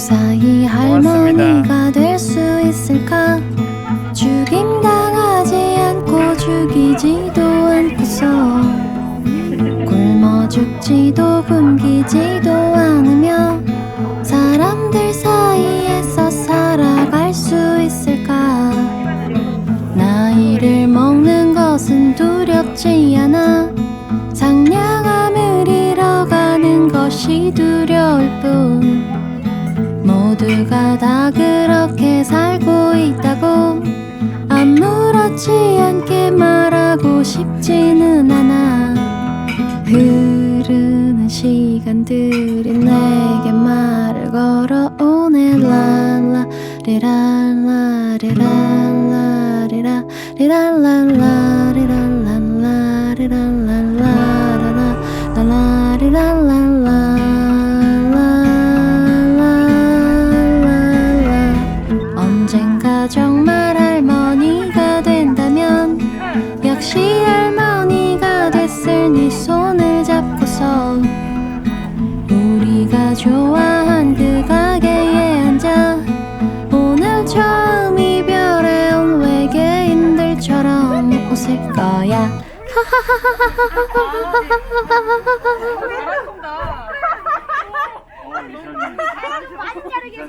무사히 할머니가 될 수 있을까? 죽임 당하지 않고 죽이지도 않고서 굶어 죽지도 굶기지도 않으며 사람들 사이에서 살아갈 수 있을까? 나이를 먹는 것은 두렵지 않아. 상냥함을 잃어가는 것이 두려울 뿐 모두가 다 그렇게 살고 있다고 아무렇지 않게 말하고 싶지는 않아. 흐르는 시간들이 내게 말을 걸어오네. 랄라 리랄라 리랄라 좋아한 그 가게에 앉아 오늘 처음 이별해 온 외계인들처럼 웃을 거야 많이 자르게.